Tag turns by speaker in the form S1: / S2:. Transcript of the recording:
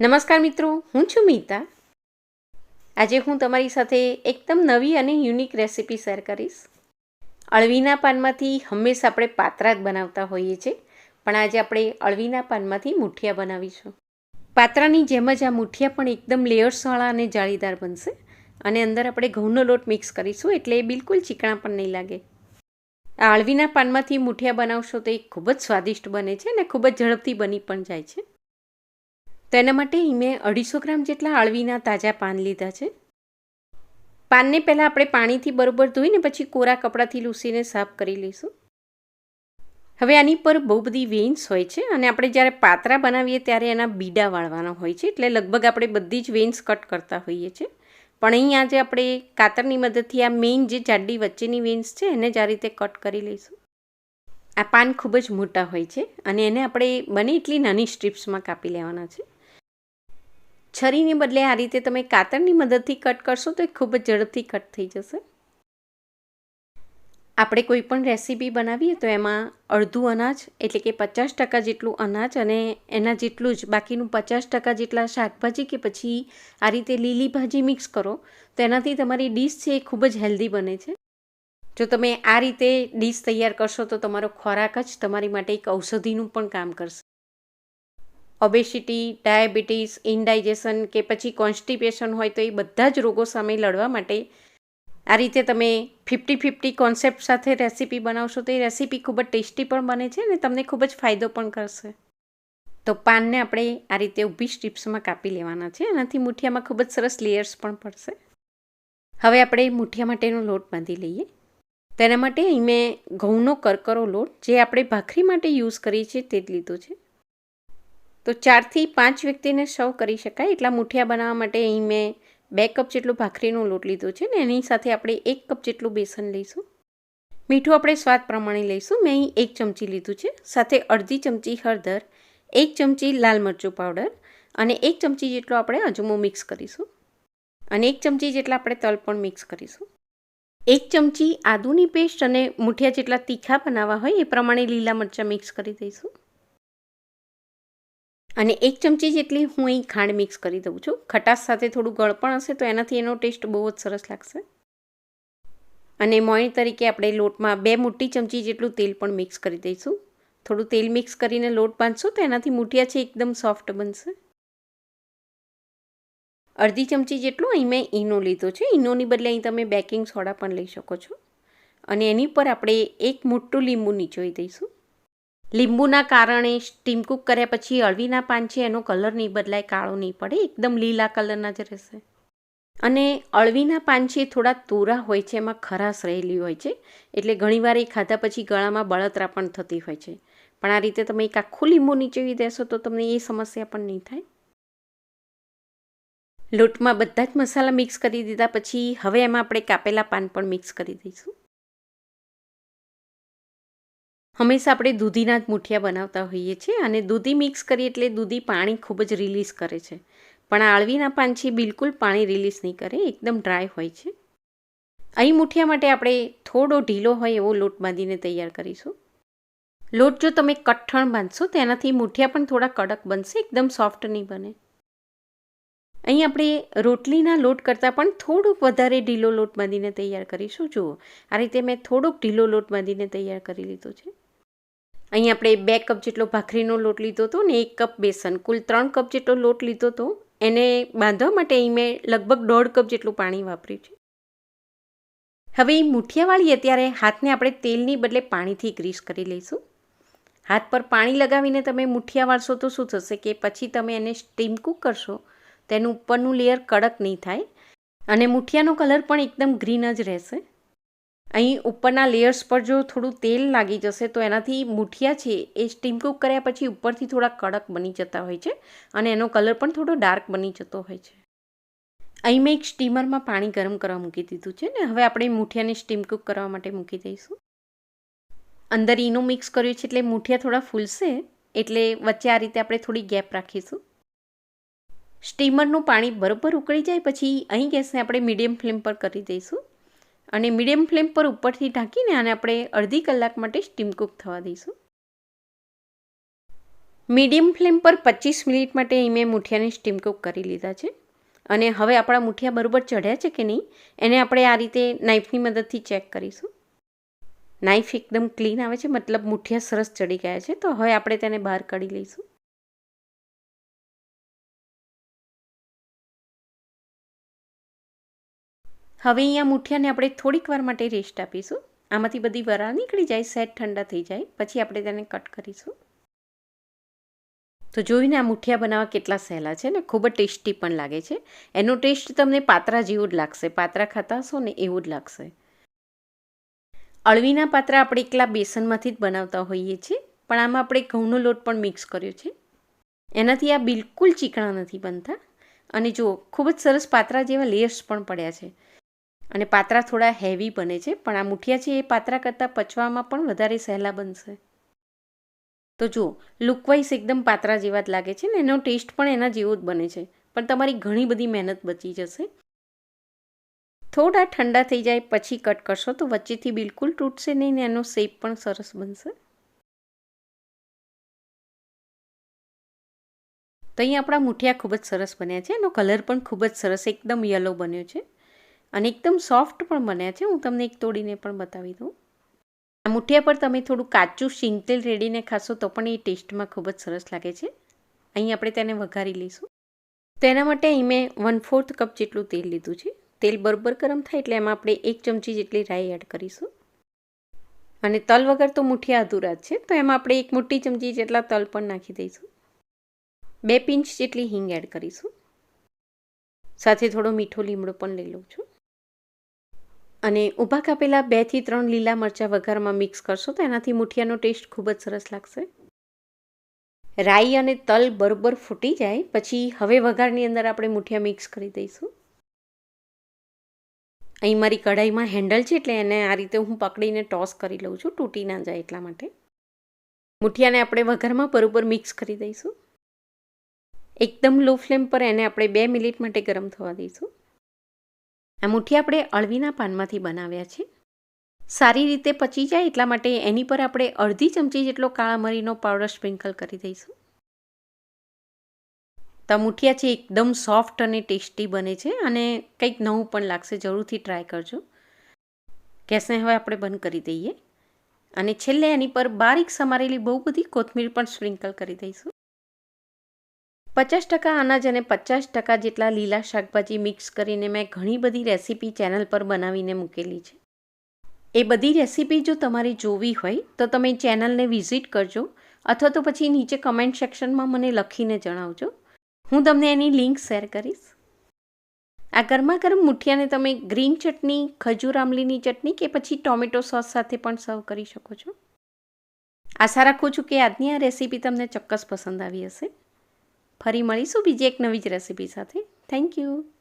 S1: નમસ્કાર મિત્રો, હું છું મીતા. આજે હું તમારી સાથે એકદમ નવી અને યુનિક રેસીપી શેર કરીશ. અળવીના પાનમાંથી હંમેશા આપણે પાત્રા જ બનાવતા હોઈએ છીએ, પણ આજે આપણે અળવીના પાનમાંથી મુઠિયા બનાવીશું. પાત્રાની જેમ જ આ મુઠિયા પણ એકદમ લેયર્સવાળા અને જાળીદાર બનશે અને અંદર આપણે ઘઉંનો લોટ મિક્સ કરીશું એટલે એ બિલકુલ ચીકણા પણ નહીં લાગે. આ અળવીના પાનમાંથી મુઠિયા બનાવશો તો એ ખૂબ જ સ્વાદિષ્ટ બને છે અને ખૂબ જ ઝડપથી બની પણ જાય છે. તો એના માટે મેં અઢીસો ગ્રામ જેટલા અળવીના તાજા પાન લીધા છે. પાનને પહેલાં આપણે પાણીથી બરોબર ધોઈને પછી કોરા કપડાથી લૂસીને સાફ કરી લઈશું. હવે આની પર બહુ બધી વેન્સ હોય છે અને આપણે જ્યારે પાતરા બનાવીએ ત્યારે એના બીડા વાળવાના હોય છે એટલે લગભગ આપણે બધી જ વેન્સ કટ કરતા હોઈએ છીએ. પણ અહીં આજે આપણે કાતરની મદદથી આ મેઇન જે જાડી વચ્ચેની વેન્સ છે એને જ આ રીતે કટ કરી લઈશું. આ પાન ખૂબ જ મોટા હોય છે અને એને આપણે બને એટલી નાની સ્ટ્રીપ્સમાં કાપી લેવાના છે. છરીને બદલે આ રીતે તમે કાતરની મદદથી કટ કરશો તો એ ખૂબ જ ઝડપથી કટ થઈ જશે. આપણે કોઈ પણ રેસીપી બનાવીએ તો એમાં અડધું અનાજ, એટલે કે પચાસ ટકા જેટલું અનાજ અને એના જેટલું જ બાકીનું પચાસ ટકા જેટલા શાકભાજી કે પછી આ રીતે લીલી ભાજી મિક્સ કરો, તો એનાથી તમારી ડીશ છે એ ખૂબ જ હેલ્ધી બને છે. જો તમે આ રીતે ડીશ તૈયાર કરશો તો તમારો ખોરાક જ તમારી માટે એક ઔષધિનું પણ કામ કરશે. ઓબેસિટી ડાયાબિટીસ ઇનડાઇજેશન કે પછી કોન્સ્ટિપેશન હોય તો એ બધા જ રોગો સામે લડવા માટે આ રીતે તમે ફિફ્ટી ફિફ્ટી કોન્સેપ્ટ સાથે રેસીપી બનાવશો તો એ રેસીપી ખૂબ જ ટેસ્ટી પણ બને છે અને તમને ખૂબ જ ફાયદો પણ કરશે. તો પાનને આપણે આ રીતે ઊભી સ્ટ્રીપ્સમાં કાપી લેવાના છે. એનાથી મુઠિયામાં ખૂબ જ સરસ લેયર્સ પણ પડશે. હવે આપણે મુઠિયા માટેનો લોટ બાંધી લઈએ. તેના માટે અહીં મેં ઘઉંનો કરકરો લોટ જે આપણે ભાખરી માટે યુઝ કરીએ છીએ તે જ લીધો છે. તો ચારથી પાંચ વ્યક્તિને સર્વ કરી શકાય એટલા મુઠિયા બનાવવા માટે અહીં મેં બે કપ જેટલો ભાખરીનો લોટ લીધો છે ને એની સાથે આપણે એક કપ જેટલું બેસન લઈશું. મીઠું આપણે સ્વાદ પ્રમાણે લઈશું. મેં અહીં એક ચમચી લીધું છે. સાથે અડધી ચમચી હળદર, એક ચમચી લાલ મરચું પાવડર અને એક ચમચી જેટલો આપણે અજમો મિક્સ કરીશું. અને એક ચમચી જેટલા આપણે તલ પણ મિક્સ કરીશું. એક ચમચી આદુની પેસ્ટ અને મુઠિયા જેટલા તીખા બનાવવા હોય એ પ્રમાણે લીલા મરચાં મિક્સ કરી દઈશું. અને એક ચમચી જેટલી હું અહીં ખાંડ મિક્સ કરી દઉં છું. ખટાશ સાથે થોડું ગળપણ હશે તો એનાથી એનો ટેસ્ટ બહુ જ સરસ લાગશે. અને મોણી તરીકે આપણે લોટમાં બે મોટી ચમચી જેટલું તેલ પણ મિક્સ કરી દઈશું. થોડું તેલ મિક્સ કરીને લોટ બાંધશો તો એનાથી મૂઠિયા છે એકદમ સોફ્ટ બનશે. અડધી ચમચી જેટલું અહીં મેં ઈનો લીધો છે. ઈનોની બદલે અહીં તમે બેકિંગ સોડા પણ લઈ શકો છો. અને એની પર આપણે એક મોટું લીંબુ નીચોઈ દઈશું. લીંબુના કારણે સ્ટીમ કુક કર્યા પછી અળવીના પાન છે, એનો કલર નહીં બદલાય, કાળો નહીં પડે, એકદમ લીલા કલરના જ રહેશે. અને અળવીના પાન છે થોડા તોરા હોય છે, એમાં ખરાશ રહેલી હોય છે, એટલે ઘણીવાર એ ખાધા પછી ગળામાં બળતરા પણ થતી હોય છે. પણ આ રીતે તમે એક આખું લીંબુ નીચેવી દેશો તો તમને એ સમસ્યા પણ નહીં થાય. લોટમાં બધા જ મસાલા મિક્સ કરી દીધા પછી હવે એમાં આપણે કાપેલા પાન પણ મિક્સ કરી દઈશું. હંમેશા આપણે દૂધીના જ મૂઠિયા બનાવતા હોઈએ છીએ અને દૂધી મિક્સ કરીએ એટલે દૂધી પાણી ખૂબ જ રિલીઝ કરે છે. પણ આળવીના પાનછી બિલકુલ પાણી રિલીઝ નહીં કરે, એકદમ ડ્રાય હોય છે. અહીં મૂઠિયા માટે આપણે થોડો ઢીલો હોય એવો લોટ બાંધીને તૈયાર કરીશું. લોટ જો તમે કઠણ બાંધશો, તેનાથી મૂઠિયા પણ થોડા કડક બનશે, એકદમ સોફ્ટ નહીં બને. અહીં આપણે રોટલીના લોટ કરતાં પણ થોડુંક વધારે ઢીલો લોટ બાંધીને તૈયાર કરીશું. જુઓ, આ રીતે મેં થોડોક ઢીલો લોટ બાંધીને તૈયાર કરી લીધો છે. અહીં આપણે બે કપ જેટલો ભાખરીનો લોટ લીધો હતો ને એક કપ બેસન. કુલ ત્રણ કપ જેટલો લોટ લીધો હતો. એને બાંધવા માટે અહીં મેં લગભગ દોઢ કપ જેટલું પાણી વાપર્યું છે. હવે એ મુઠિયા અત્યારે હાથને આપણે તેલની બદલે પાણીથી ગ્રીસ કરી લઈશું. હાથ પર પાણી લગાવીને તમે મુઠિયા વાળશો તો શું થશે કે પછી તમે એને સ્ટીમ કૂક કરશો તેનું ઉપરનું લેયર કડક નહીં થાય અને મુઠિયાનો કલર પણ એકદમ ગ્રીન જ રહેશે. અહીં ઉપરના લેયર્સ પર જો થોડું તેલ લાગી જશે તો એનાથી મૂઠિયા છે એ સ્ટીમ કુક કર્યા પછી ઉપરથી થોડા કડક બની જતા હોય છે અને એનો કલર પણ થોડો ડાર્ક બની જતો હોય છે. અહીં મેં એક સ્ટીમરમાં પાણી ગરમ કરવા મૂકી દીધું છે ને હવે આપણે મૂઠિયાને સ્ટીમ કુક કરવા માટે મૂકી દઈશું. અંદર ઈનો મિક્સ કર્યું છે એટલે મૂઠિયા થોડા ફૂલશે એટલે વચ્ચે આ રીતે આપણે થોડી ગેપ રાખીશું. સ્ટીમરનું પાણી બરાબર ઉકળી જાય પછી અહીં ગેસને આપણે મીડિયમ ફ્લેમ પર કરી દઈશું. અને મીડિયમ ફ્લેમ પર ઉપરથી ઢાંકીને આને આપણે અડધી કલાક માટે સ્ટીમ કૂક થવા દઈશું. મીડિયમ ફ્લેમ પર પચીસ મિનિટ માટે અહીં મેં મૂઠિયાને સ્ટીમ કૂક કરી લીધા છે. અને હવે આપણા મૂઠિયા બરાબર ચઢ્યા છે કે નહીં, એને આપણે આ રીતે નાઈફની મદદથી ચેક કરીશું. નાઈફ એકદમ ક્લીન આવે છે, મતલબ મૂઠિયા સરસ ચડી ગયા છે, તો હવે આપણે તેને બહાર કાઢી લઈશું. હવે અહીંયા મૂઠિયાને આપણે થોડીક વાર માટે રેસ્ટ આપીશું. આમાંથી બધી વરાળ નીકળી જાય, સેટ ઠંડા થઈ જાય. પછી આપણે તેને કટ કરીશું. તો જોઈને આ મુઠિયા બનાવવા કેટલા સહેલા છે ને? ખૂબ જ ટેસ્ટી પણ લાગે છે. એનો ટેસ્ટ તમને પાત્રા જેવું જ લાગશે. પાત્રા ખાતા હશો ને એવું જ લાગશે. અળવીના પાત્રા આપણે એકલા બેસનમાંથી જ બનાવતા હોઈએ છીએ, પણ આમાં આપણે ઘઉંનો લોટ પણ મિક્સ કર્યો છે. એનાથી આ બિલકુલ ચીકણા નથી બનતા. અને જો ખૂબ જ સરસ પાત્રા જેવા લેયર્સ પણ પડ્યા છે. અને પાત્રા થોડા હેવી બને છે, પણ આ મુઠિયા છે એ પાત્રા કરતાં પચવામાં પણ વધારે સહેલા બનશે. તો જુઓ લુકવાઇઝ એકદમ પાત્રા જેવા જ લાગે છે ને, એનો ટેસ્ટ પણ એના જેવો જ બને છે. પણ તમારી ઘણી બધી મહેનત બચી જશે. થોડા ઠંડા થઈ જાય પછી કટ કરશો તો વચ્ચેથી બિલકુલ તૂટશે નહીં ને એનો શેપ પણ સરસ બનશે. તો અહીં આપણા મુઠિયા ખૂબ જ સરસ બન્યા છે, એનો કલર પણ ખૂબ જ સરસ, એકદમ યલો બન્યો છે. અને એકદમ સોફ્ટ પણ બન્યા છે. હું તમને એક તોડીને પણ બતાવી દઉં. આ મુઠિયા પર તમે થોડું કાચું શીંગતેલ રેડીને ખાશો તો પણ એ ટેસ્ટમાં ખૂબ જ સરસ લાગે છે. અહીં આપણે તેને વઘારી લઈશું. તેના માટે અહીં મેં વન ફોર્થ કપ જેટલું તેલ લીધું છે. તેલ બરોબર ગરમ થાય એટલે એમાં આપણે એક ચમચી જેટલી રાઈ એડ કરીશું. અને તલ વગર તો મુઠિયા અધૂરા છે. તો એમાં આપણે એક મોટી ચમચી જેટલા તલ પણ નાખી દઈશું. બે પિંચ જેટલી હિંગ એડ કરીશું. સાથે થોડો મીઠો લીમડો પણ લઈ લઉં છું. અને ઊભા કાપેલા બેથી ત્રણ લીલા મરચાં વઘારમાં મિક્સ કરશો તો એનાથી મુઠિયાનો ટેસ્ટ ખૂબ જ સરસ લાગશે. રાઈ અને તલ બરોબર ફૂટી જાય, પછી હવે વઘારની અંદર આપણે મુઠિયા મિક્સ કરી દઈશું. અહીં મારી કઢાઈમાં હેન્ડલ છે એટલે એને આ રીતે હું પકડીને ટોસ કરી લઉં છું, તૂટી ના જાય એટલા માટે. મુઠિયાને આપણે વઘારમાં બરોબર મિક્સ કરી દઈશું. એકદમ લો ફ્લેમ પર એને આપણે બે મિનિટ માટે ગરમ થવા દઈશું. આ મુઠ્ઠી આપણે અળવીના પાનમાંથી બનાવ્યા છે. સારી રીતે પચી જાય એટલા માટે એની પર આપણે અડધી ચમચી જેટલો કાળા મરીનો પાવડર સ્પ્રિંકલ કરી દઈશું. તો મુઠિયા છે એકદમ સોફ્ટ અને ટેસ્ટી બને છે અને કંઈક નવું પણ લાગશે, જરૂરથી ટ્રાય કરજો. ગેસને હવે આપણે બંધ કરી દઈએ અને છેલ્લે એની પર બારીક સમારેલી બહુ બધી કોથમીર પણ સ્પ્રિંકલ કરી દઈશું. પચાસ ટકા અનાજ અને પચાસ ટકા જેટલા લીલા શાકભાજી મિક્સ કરીને મેં ઘણી બધી રેસીપી ચેનલ પર બનાવીને મૂકેલી છે. એ બધી રેસીપી જો તમારે જોવી હોય, તો તમે ચેનલને વિઝિટ કરજો અથવા તો પછી નીચે કમેન્ટ સેક્શનમાં મને લખીને જણાવજો. હું તમને એની લિંક શેર કરીશ. આ ગરમા ગરમ મુઠિયાને તમે ગ્રીન ચટણી, ખજૂર આમલીની ચટણી કે પછી ટોમેટો સોસ સાથે પણ સર્વ કરી શકો છો. આશા રાખું છું કે આજની આ રેસીપી તમને ચોક્કસ પસંદ આવી હશે. ફરી મળીશું બીજી એક નવી જ રેસીપી સાથે. Thank you